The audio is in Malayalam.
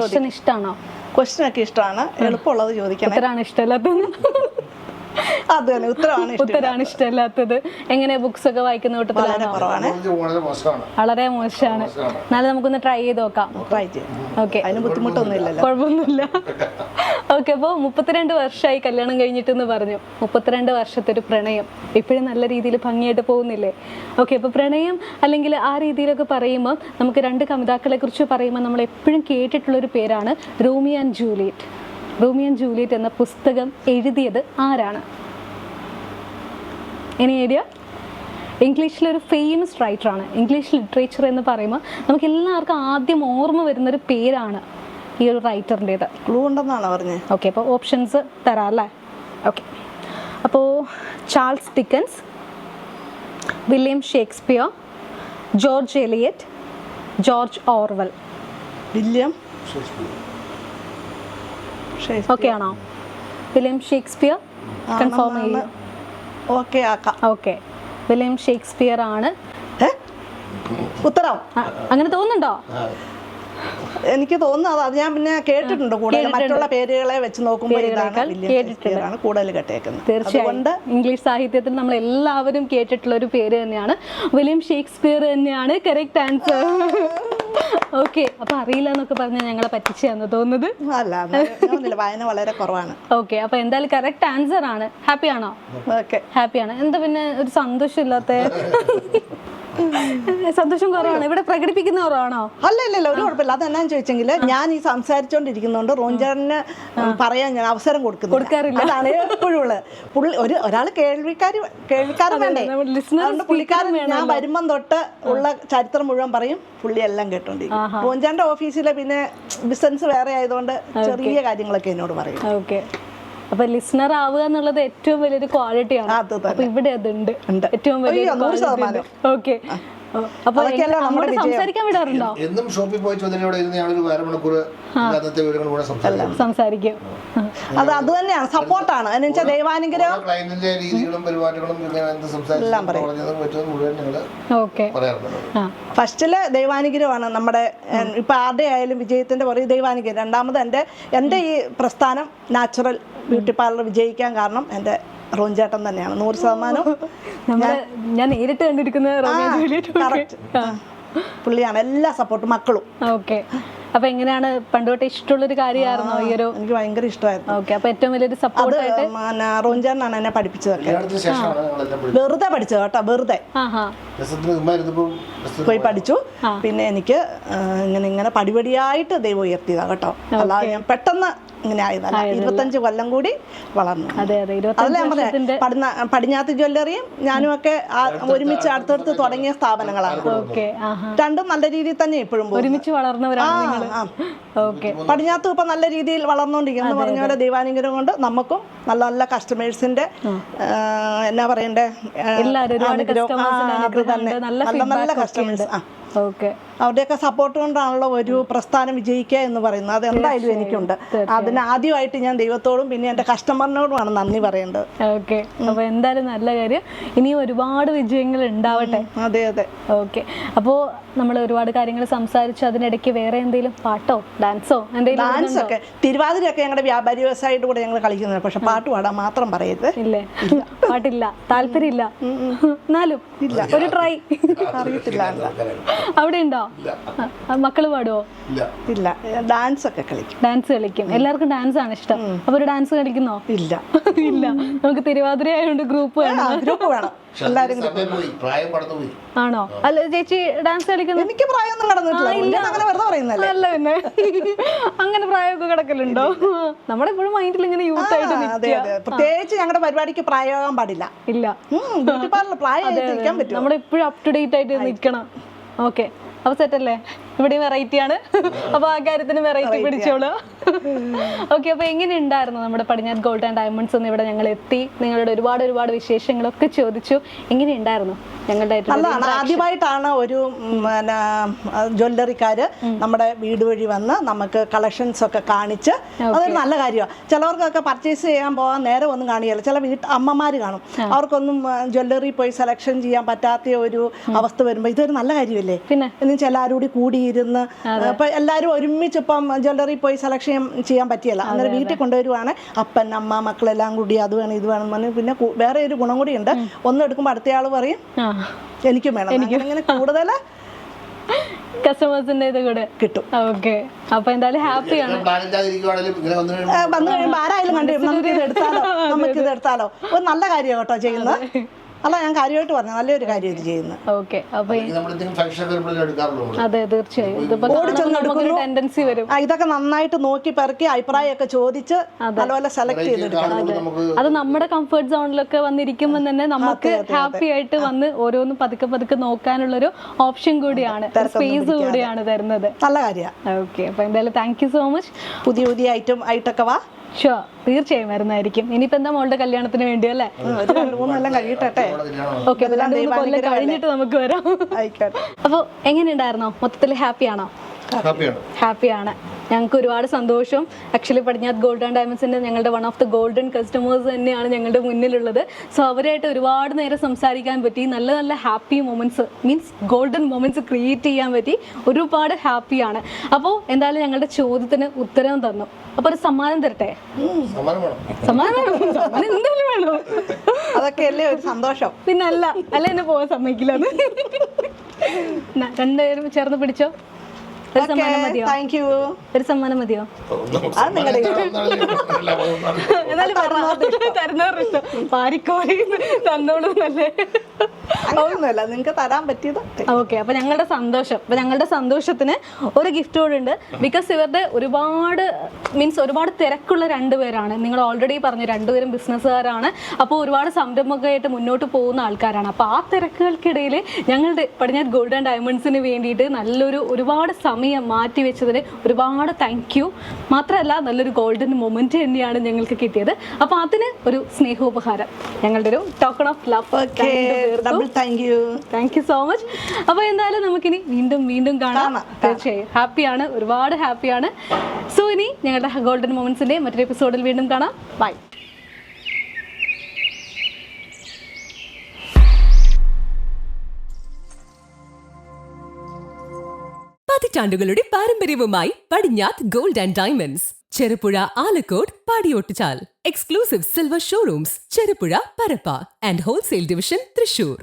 ക്വസ്റ്റ്യൻ ഇഷ്ടമാണോ ക്വസ്റ്റ്യൻ ഒക്കെ ഇഷ്ടമാണ് എളുപ്പമുള്ളത് ചോദിക്കണം. ഉത്തരാണ് ഇഷ്ടമല്ലാത്തത്. അത് തന്നെ ഉത്തരമാണ് ഉത്തരമാണ് ഇഷ്ടമല്ലാത്തത്. എങ്ങനെ ബുക്സ് ഒക്കെ വായിക്കുന്ന വളരെ കൂട്ടത്തിലാണോ വളരെ മോശമാണ്. എന്നാലും നമുക്കൊന്ന് ട്രൈ ചെയ്ത് നോക്കാം. ട്രൈ ചെയ്യും. ഓക്കെ അതിന് ബുദ്ധിമുട്ടൊന്നും ഇല്ല കുഴപ്പമൊന്നുമില്ല. ഓക്കെ അപ്പോൾ മുപ്പത്തിരണ്ട് വർഷമായി കല്യാണം കഴിഞ്ഞിട്ടെന്ന് പറഞ്ഞു. മുപ്പത്തിരണ്ട് വർഷത്തെ ഒരു പ്രണയം. ഇപ്പോഴും നല്ല രീതിയിൽ ഭംഗിയായിട്ട് പോകുന്നില്ലേ? ഓക്കെ അപ്പോൾ പ്രണയം അല്ലെങ്കിൽ ആ രീതിയിലൊക്കെ പറയുമ്പോൾ നമുക്ക് രണ്ട് കവിതാക്കളെ കുറിച്ച് പറയുമ്പോൾ നമ്മൾ എപ്പോഴും കേട്ടിട്ടുള്ള ഒരു പേരാണ് Romeo and Juliet. Romeo and Juliet എന്ന പുസ്തകം എഴുതിയത് ആരാണ്? ഇനി ഏരിയ ഇംഗ്ലീഷിലൊരു ഫേമസ് റൈറ്ററാണ് ഇംഗ്ലീഷ് ലിറ്ററേച്ചർ എന്ന് പറയുമ്പോൾ നമുക്ക് എല്ലാവർക്കും ആദ്യം ഓർമ്മ വരുന്നൊരു പേരാണ് ഈ ഒരു റൈറ്ററിന്റേത് ക്ലൂ ഉണ്ടെന്നാണ് പറഞ്ഞത് ഓക്കെ അപ്പോൾ ഓപ്ഷൻസ് തരാം അല്ലേ? ഓക്കെ അപ്പോൾ Charles Dickens William Shakespeare George Eliot George Orwell William okay ആണോ? വില്യം ഷേക്സ്പിയർ കൺഫേം ചെയ്യും. ഓക്കെ ആക്കാം. ഓക്കെ വില്യം ഷേക്സ്പിയർ ആണ്. ഉത്തരം. അങ്ങനെ തോന്നുന്നുണ്ടോ? എനിക്ക് തോന്നുന്നു അത് ഞാൻ പിന്നെ കേട്ടിട്ടുണ്ട് കൂടുതൽ മറ്റുള്ള പേരുകളെ വെച്ച് നോക്കുമ്പോൾ ഇതാണ് കൂടുതൽ കേട്ടേക്കുന്നത്. തീർച്ചയായും. ഇംഗ്ലീഷ് സാഹിത്യത്തിൽ നമ്മൾ എല്ലാവരും കേട്ടിട്ടുള്ള ഒരു പേര് തന്നെയാണ്. വില്യം ഷേക്സ്പിയർ തന്നെയാണ്. കറക്റ്റ് ആൻസർ ഓക്കെ അപ്പൊ അറിയില്ല എന്നൊക്കെ പറഞ്ഞാൽ ഞങ്ങളെ പറ്റിച്ചാന്ന് തോന്നുന്നത്. അല്ല വായന വളരെ കുറവാണ്. ഓക്കെ അപ്പൊ എന്തായാലും കറക്റ്റ് ആൻസർ ആണ്. ഹാപ്പി ആണോ? ഹാപ്പി ആണ്. എന്താ പിന്നെ ഒരു സന്തോഷം ഇല്ലാത്ത സന്തോഷം കുറവാണ്. ഇവിടെ പ്രകടിപ്പിക്കുന്ന കുറവാണോ? അല്ല ഇല്ല ഒരു കുഴപ്പമില്ല. അത് എന്നാന്ന് ചോദിച്ചെങ്കിൽ ഞാൻ ഈ സംസാരിച്ചോണ്ടിരിക്കുന്നോണ്ട് റോഞ്ചാറിന് പറയാൻ ഞാൻ അവസരം കൊടുക്കുന്നു കൊടുക്കാറില്ല. അതാണ് എപ്പോഴും ഉള്ളത് പുള്ളി ഒരു ഒരാൾ കേൾവിക്കാർ കേൾവിക്കാരൻ വേണ്ടേ? പുള്ളിക്കാരൻ ഞാൻ വരുമ്പം തൊട്ട് ഉള്ള ചരിത്രം മുഴുവൻ പറയും പുള്ളി എല്ലാം കേട്ടോണ്ടിരിക്കും. റോഞ്ചാന്റെ ഓഫീസിലെ പിന്നെ ബിസിനസ് വേറെ ആയതുകൊണ്ട് ചെറിയ കാര്യങ്ങളൊക്കെ എന്നോട് പറയും. ഓക്കെ. അപ്പൊ ലിസണർ ആവുക എന്നുള്ളത് ഏറ്റവും വലിയൊരു ക്വാളിറ്റിയാണ് അപ്പൊ ഇവിടെ അതുണ്ട്. ഉണ്ട്. ഏറ്റവും വലിയ. ഓക്കെ. സംസാരിക്കാൻ വിടാറുണ്ടോ? എന്നും ഷോപ്പിൽ പോയി ചോദ്യം അരമണിക്കൂർ സംസാരിക്കും. അത് അത് തന്നെയാണ് സപ്പോർട്ടാണ്. എന്ന് വെച്ചാൽ ദൈവാനുഗ്രഹം ആ ഫസ്റ്റിൽ ദൈവാനുഗ്രഹമാണ് നമ്മുടെ ഇപ്പൊ ആരുടെ ആയാലും വിജയത്തിന്റെ പുറകെ ദൈവാനുഗ്രഹം. രണ്ടാമത് എന്റെ എന്റെ ഈ പ്രസ്ഥാനം നാച്ചുറൽ ബ്യൂട്ടി പാർലർ വിജയിക്കാൻ കാരണം എന്റെ റോഞ്ചേട്ടൻ തന്നെയാണ്. നൂറ് ശതമാനം ഞാൻ നേരിട്ട് കണ്ടിരിക്കുന്ന റോമിയോ ജൂലിയറ്റ് പുള്ളിയാണ് എല്ലാ സപ്പോർട്ടും മക്കളും. ഓക്കെ. അപ്പൊ എങ്ങനെയാണ് പണ്ട് ഇഷ്ടമുള്ള ഇഷ്ടമുള്ളൊരു കാര്യമായിരുന്നോ ഈ ഒരു എനിക്ക് ഭയങ്കര ഇഷ്ടമായിരുന്നു. ഓക്കെ അപ്പൊ ഏറ്റവും വലിയൊരു അത് സപ്പോർട്ട് പിന്നെ റോഞ്ചേട്ടനാണ് എന്നെ പഠിപ്പിച്ചതൊക്കെ. കല്യാണത്തിന് ശേഷമാണ് ഞങ്ങളെല്ലാം വിളിച്ചത്. വെറുതെ പഠിച്ചത് കേട്ടോ വെറുതെ. രസത്തിന് ഇരുന്നപ്പോൾ രസത്തിന് പോയി പഠിച്ചു. പിന്നെ എനിക്ക് ആ, ഇങ്ങനെ ഇങ്ങനെ പടിപടിയായിട്ട് ദൈവം ഉയർത്തിയതാ കേട്ടോ. അല്ലാതെ ഞാൻ പെട്ടെന്ന് ഇങ്ങനെ ആയതല്ല? ഇരുപത്തഞ്ച് കൊല്ലം കൂടി വളർന്നു. അതെ അതെ. അതല്ല ഞാൻ വർഷത്തിന്റെ പറഞ്ഞത് പടിഞ്ഞ പടിഞ്ഞാത്ത് ജ്വല്ലറിയും ഞാനും ഒക്കെ ഒരുമിച്ച് അടുത്തടുത്ത് തുടങ്ങിയ സ്ഥാപനങ്ങളാണ്. രണ്ടും നല്ല രീതിയിൽ തന്നെ ഇപ്പോഴും ഒരുമിച്ച് വളർന്നവരാണ് നിങ്ങൾ ആ. ഓക്കെ. പടിഞ്ഞാത്ത് ഇപ്പൊ നല്ല രീതിയിൽ വളർന്നുകൊണ്ടിരിക്കുന്നു എന്ന് പറഞ്ഞ പോലെ ദൈവാനുഗ്രഹം കൊണ്ട് നമുക്കും നല്ല നല്ല കസ്റ്റമേഴ്സിന്റെ എന്നാ പറയണ്ടേ. നല്ല നല്ല കസ്റ്റമേഴ്സ് ആ. ഓക്കെ. അവരുടെയൊക്കെ സപ്പോർട്ട് കൊണ്ടാണല്ലോ ഒരു പ്രസ്ഥാനം വിജയിക്കുക എന്ന് പറയുന്നത്. അത് എന്തായാലും എനിക്കുണ്ട്. അതിന് ആദ്യമായിട്ട് ഞാൻ ദൈവത്തോടും പിന്നെ എന്റെ കസ്റ്റമറിനോടുമാണ് നന്ദി പറയേണ്ടത്. ഓക്കെ. അപ്പൊ എന്തായാലും നല്ല കാര്യം. ഇനിയും ഒരുപാട് വിജയങ്ങൾ ഉണ്ടാവട്ടെ? അതെ അതെ. ഓക്കെ. അപ്പോൾ നമ്മൾ ഒരുപാട് കാര്യങ്ങൾ സംസാരിച്ചു. അതിനിടയ്ക്ക് വേറെ എന്തെങ്കിലും പാട്ടോ? ഡാൻസോ? എന്തെങ്കിലും ഡാൻസ് ഒക്കെ തിരുവാതിരയൊക്കെ ഞങ്ങളുടെ വ്യാപാരി വ്യവസായിട്ട് കൂടെ ഞങ്ങൾ കളിക്കുന്നത് പക്ഷെ പാട്ട് പാടാൻ മാത്രം പറയരുത്. ഇല്ലേ? പാട്ടില്ല. താല്പര്യമില്ല. എന്നാലും ഒരു ട്രൈ അറിയത്തില്ല. അവിടെ ഉണ്ടോ? മക്കൾ പാടുവോ? ഇല്ല. ഇല്ല. ഡാൻസ് ഒക്കെ കളിക്കും. ഡാൻസ് കളിക്കും. എല്ലാവർക്കും ഡാൻസ് ആണ് ഇഷ്ടം. അപ്പൊ ഒരു ഡാൻസ് കളിക്കുന്നോ? ഇല്ല. ഇല്ല. നമുക്ക് തിരുവാതിര ആയതുകൊണ്ട് ഗ്രൂപ്പ് വേണം ഗ്രൂപ്പ് വേണം ആണോ? അല്ല ചേച്ചി ഡാൻസ് കളിക്കുന്നു? എനിക്ക് പ്രായമൊന്നും കടന്നിട്ടില്ല. അങ്ങനെ വെറുതെ പറയുന്നല്ലേ അല്ല പിന്നെ. അങ്ങനെ പ്രായമൊക്കെ കിടക്കലുണ്ടോ? നമ്മളെപ്പോഴും മൈൻഡിൽ ഇങ്ങനെ യൂത്ത് ആയിട്ട് പ്രത്യേകിച്ച് ഞങ്ങളുടെ പരിപാടിക്ക് പ്രായമാകാൻ പാടില്ല. ഇല്ല. പറ്റും നമ്മളെപ്പോഴും അപ് ടു ഡേറ്റ് ആയിട്ട് നിൽക്കണം. ഓക്കെ. അപ്പൊ സെറ്റല്ലേ ഇവിടെയും വെറൈറ്റി ആണ്. അപ്പൊ ആ കാര്യത്തിന് വെറൈറ്റി പിടിച്ചോളൂ. ഓക്കെ അപ്പൊ എങ്ങനെ ഉണ്ടായിരുന്നു നമ്മുടെ പടിഞ്ഞാറ് ഗോൾഡ് ആൻഡ് ഡയമണ്ട്സ് ഒന്ന് ഇവിടെ ഞങ്ങൾ എത്തി? നിങ്ങളുടെ ഒരുപാട് ഒരുപാട് വിശേഷങ്ങളൊക്കെ ചോദിച്ചു. എങ്ങനെ ഉണ്ടായിരുന്നു ഞങ്ങളുടെ നല്ലതാണ്. ആദ്യമായിട്ടാണ് ഒരു പിന്നെ ജ്വല്ലറിക്കാര് നമ്മുടെ വീട് വഴി വന്ന് നമുക്ക് കളക്ഷൻസ് ഒക്കെ കാണിച്ച് അതൊരു നല്ല കാര്യമാണ്. ചിലവർക്കൊക്കെ പർച്ചേസ് ചെയ്യാൻ പോകാൻ നേരെ ഒന്നും കാണിയല്ല ചില വീട്ട് അമ്മമാര് കാണും. അവർക്കൊന്നും ജ്വല്ലറി പോയി സെലക്ഷൻ ചെയ്യാൻ പറ്റാത്ത ഒരു അവസ്ഥ വരുമ്പോൾ ഇതൊരു നല്ല കാര്യമല്ലേ? പിന്നെ? എന്ന് ചിലരും കൂടി കൂടിയിരുന്ന് അപ്പൊ എല്ലാരും ഒരുമിച്ച് ഇപ്പം ജ്വല്ലറി പോയി സെലക്ഷൻ ചെയ്യാൻ പറ്റിയല്ല. അന്നേരം വീട്ടിൽ കൊണ്ടുവരുവാണ്. അപ്പൻ അമ്മ മക്കളെല്ലാം കൂടി അത് വേണം ഇത് വേണം പറഞ്ഞു പിന്നെ വേറെ ഒരു ഗുണം കൂടി ഉണ്ട്. ഒന്ന് എടുക്കുമ്പോൾ അടുത്തയാൾ പറയും ആ. എനിക്കും വേണം. അങ്ങനെ ഇങ്ങനെ കൂടുതൽ കസ്റ്റമേഴ്സിന്റെ ഇത് കൂടെ. കിട്ടും. ഓക്കെ അപ്പൊ എന്തായാലും ഹാപ്പിയാണ് വന്നു കഴിയുമ്പോൾ ആരായാലും കണ്ടു. നമുക്ക് ഇത് എടുത്താലോ? നമുക്ക് ഇത് എടുത്താലോ? ഒരു നല്ല കാര്യം കേട്ടോ ചെയ്യുന്നത്. അല്ല ഞാൻ കാര്യമായിട്ട് പറഞ്ഞു നല്ലൊരു കാര്യം ഇത് ചെയ്യുന്നത്. ഓക്കെ അപ്പൊ. അതെ തീർച്ചയായും. ടെൻഡൻസി വരും. ഇതൊക്കെ നന്നായിട്ട് നോക്കി പെറുക്കി അഭിപ്രായമൊക്കെ ചോദിച്ച് നല്ലപോലെ സെലക്ട് ചെയ്തെടുക്കണം അത്. നമ്മുടെ കംഫർട്ട് സോണിലൊക്കെ വന്നിരിക്കുമ്പോൾ തന്നെ നമുക്ക് ഹാപ്പി ആയിട്ട് വന്ന് ഓരോന്നും പതുക്കെ പതുക്കെ നോക്കാനുള്ളൊരു ഓപ്ഷൻ കൂടിയാണ് സ്പേസ് കൂടിയാണ് തരുന്നത്. നല്ല കാര്യമാണ് ഓക്കെ അപ്പൊ എന്തായാലും താങ്ക് യു സോ മച്ച് പുതിയ പുതിയ ഐറ്റം ആയിട്ടൊക്കെ വാ. ഷുവർ തീർച്ചയായും വരുന്നതായിരിക്കും. ഇനിയിപ്പോ എന്താ മോളുടെ കല്യാണത്തിന് വേണ്ടി അല്ലേ? ഒരു രണ്ട് മൂന്നെല്ലാം കഴിയട്ടെ ഓക്കെ അപ്പൊ കൊല്ലം കഴിഞ്ഞിട്ട് നമുക്ക് വരാം. ആയിക്കോട്ടെ. അപ്പോൾ എങ്ങനെയുണ്ടായിരുന്നോ? മൊത്തത്തിൽ ഹാപ്പിയാണോ? ഹാപ്പിയാണ്. ഹാപ്പിയാണ്. ഞങ്ങൾക്ക് ഒരുപാട് സന്തോഷം. ആക്ച്വലി പടിഞ്ഞാത്ത് ഗോൾഡ് ആൻഡ് ഡയമണ്ട്സിന്റെ ഞങ്ങളുടെ one of the golden customers തന്നെയാണ് ഞങ്ങളുടെ മുന്നിലുള്ളത്. സോ അവരായിട്ട് ഒരുപാട് നേരം സംസാരിക്കാൻ പറ്റി. നല്ല നല്ല happy moments means golden moments create ചെയ്യാൻ പറ്റി. ഒരുപാട് ഹാപ്പിയാണ് അപ്പോൾ എന്തായാലും ഞങ്ങളുടെ ചോദ്യത്തിന് ഉത്തരം തന്നു. അപ്പോൾ ഒരു സമ്മാനം തരട്ടെ? സമ്മാനം വേണം. സമ്മാനം എന്തായാലും വേണം. ഒരു സന്തോഷം. പിന്നെ അല്ല അല്ല എന്നെ പോകാൻ സമ്മതിക്കില്ല രണ്ടുപേരും ചേർന്ന് പിടിച്ചോ? ഒരു സമ്മാനം മതിയോ? താങ്ക് യു ഒരു സമ്മാനം മതിയോ? അത് നിങ്ങളുടെ എന്നാലും തരുന്നവർ പാരിക്കോരി തന്നോളൂ എന്നല്ലേ? അങ്ങനെയൊന്നുമല്ല. നിങ്ങൾക്ക് തരാൻ പറ്റിയത് ഓക്കെ അപ്പൊ ഞങ്ങളുടെ സന്തോഷം. അപ്പൊ ഞങ്ങളുടെ സന്തോഷത്തിന് ഒരു ഗിഫ്റ്റ് കൂടെ ഉണ്ട്. ബിക്കോസ് ഇവരുടെ ഒരുപാട് മീൻസ് ഒരുപാട് തിരക്കുള്ള രണ്ടുപേരാണ് നിങ്ങൾ ഓൾറെഡി പറഞ്ഞു രണ്ടുപേരും ബിസിനസ്സുകാരാണ് അപ്പോൾ ഒരുപാട് സംരംഭകമായിട്ട് മുന്നോട്ട് പോകുന്ന ആൾക്കാരാണ്. അപ്പോൾ ആ തിരക്കുകൾക്കിടയിൽ ഞങ്ങളുടെ പടിഞ്ഞാറ് ഗോൾഡ് ആൻഡ് ഡയമണ്ട്സിന് വേണ്ടിയിട്ട് നല്ലൊരു ഒരുപാട് സമയം മാറ്റി വെച്ചതിന് ഒരുപാട് താങ്ക് യു മാത്രമല്ല നല്ലൊരു ഗോൾഡൻ മൊമെന്റ് തന്നെയാണ് ഞങ്ങൾക്ക് കിട്ടിയത്. അപ്പോൾ അതിന് ഒരു സ്നേഹോപഹാരം. ഞങ്ങളുടെ ഒരു token of love double thank you thank you so much അപ്പോൾ എന്തായാലും നമുക്കിനി വീണ്ടും വീണ്ടും കാണാം. തീർച്ചയായും. ഹാപ്പിയാണ് ഒരുപാട് ഹാപ്പിയാണ് സോ ഇനി ഞങ്ങളുടെ ഗോൾഡൻ മൊമെന്റ്സിന്റെ മറ്റൊരു എപ്പിസോഡിൽ വീണ്ടും കാണാം. ബൈ പതിറ്റാണ്ടുകളുടെ പാരമ്പര്യവുമായി Padinjath gold and diamonds Cherupuzha Alakode Padiyottuchal. Exclusive silver showrooms Cherupuzha Parappa and wholesale division Thrissur.